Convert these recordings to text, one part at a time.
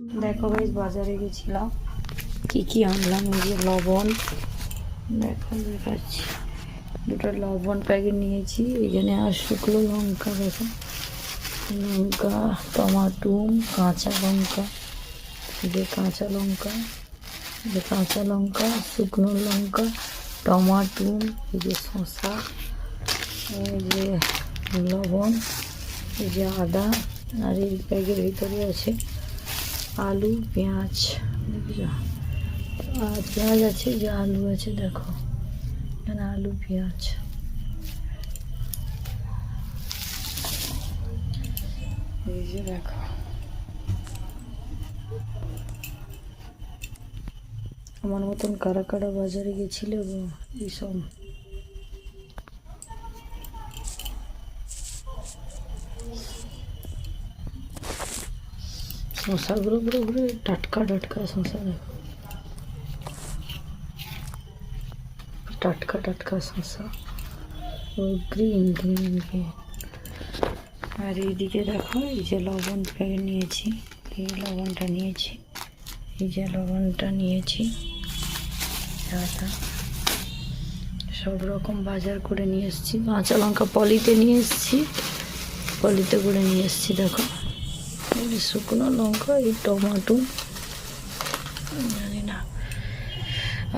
দেখো গাইজ বাজারে গেছিলাম। কি কি আনলাম? এই যে লবণ। দেখো দেখাচ্ছি। দুটো লবণ প্যাকেট নিয়েছি। এখানে আর শুকনো লঙ্কা দেখো। লঙ্কা টমাটো কাঁচা লঙ্কা যে কাঁচা লঙ্কা যে কাঁচা লঙ্কা শুকনো লঙ্কা টমাটো এই যে শসা এই যে লবণ এই যে আদা আর এই ব্যাগের ভিতরে আছে আলু, পেঁয়াজ আর পেঁয়াজ আছে, যে আলু আছে, দেখো। এখানে আলু, পেঁয়াজ। এই যে দেখো। আমার মতন কারা কারা বাজারে গেছিলে গো, এইসব। শশাগুলো পুরো পুরো টাটকা টাটকা শশা দেখো টাটকা টাটকা শশা গ্রিন গ্রিন আর এইদিকে দেখো, এই যে লবণ প্যাকেট নিয়েছি, এই লবণটা নিয়েছি, এই যে লবণটা নিয়েছি সব রকম বাজার করে নিয়ে এসেছি। কাঁচা লঙ্কা পলিতে নিয়ে এসেছি। পলিতে করে নিয়ে এসেছি, দেখো। এই শুকনো লঙ্কা, এই টমাটো। জানি না।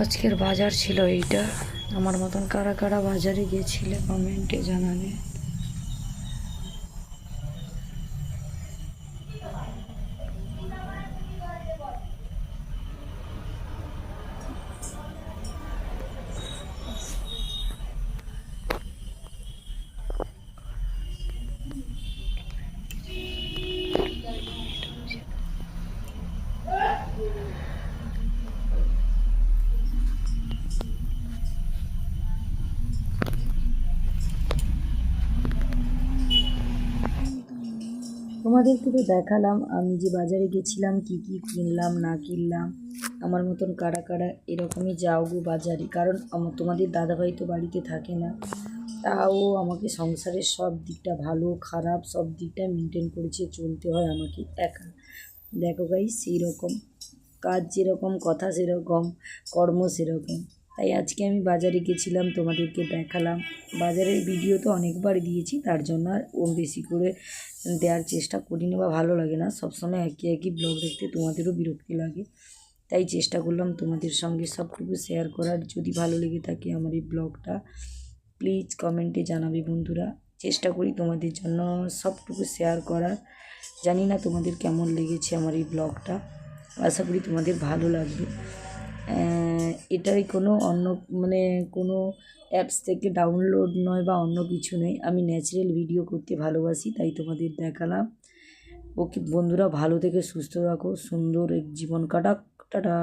আজকের বাজার ছিল এইটা। আমার মতন কারা কারা বাজারে গিয়েছিলে কমেন্টে জানাবে। তোমাদেরকে তো দেখালাম, আমি যে বাজারে গেছিলাম, কি কি কিনলাম, না কিনলাম, আমার মতন কারা কারা এরকমই যাও গো বাজারে। কারণ আমার তোমাদের দাদাভাই তো বাড়িতে থাকে না। তাও আমাকে সংসারের সব দিকটা ভালো, খারাপ সব দিকটা মেনটেন করেছে, চলতে হয় আমাকে একা। দেখো গাই সেই রকম কাজ যেরকম, কথা সেরকম, কর্ম সেরকম। তাই আজকে আমি বাজারে গেছিলাম, তোমাদেরকে দেখালাম। বাজারের ভিডিও তো অনেকবার দিয়েছি, তার জন্য আর ও বেশি করে দেওয়ার চেষ্টা করিনি বা ভালো লাগে না। সবসময় একই একই ব্লগ দেখতে তোমাদেরও বিরক্তি লাগে। তাই চেষ্টা করলাম তোমাদের সঙ্গে সবটুকু শেয়ার করার। যদি ভালো লেগে থাকে আমার এই ব্লগটা প্লিজ কমেন্টে জানাবে বন্ধুরা। চেষ্টা করি তোমাদের জন্য সবটুকু শেয়ার করার। জানি না তোমাদের কেমন লেগেছে আমার এই ব্লগটা আশা করি তোমাদের ভালো লাগবে। এটাই কোনো অন্য মানে কোনো অ্যাপস থেকে ডাউনলোড নয় বা অন্য কিছু নেই আমি ন্যাচারাল ভিডিও করতে ভালোবাসি, তাই তোমাদের দেখালাম। ওকে বন্ধুরা, ভালো থেকে, সুস্থ রাখো সুন্দর এক জীবন কাটাক। টাটা।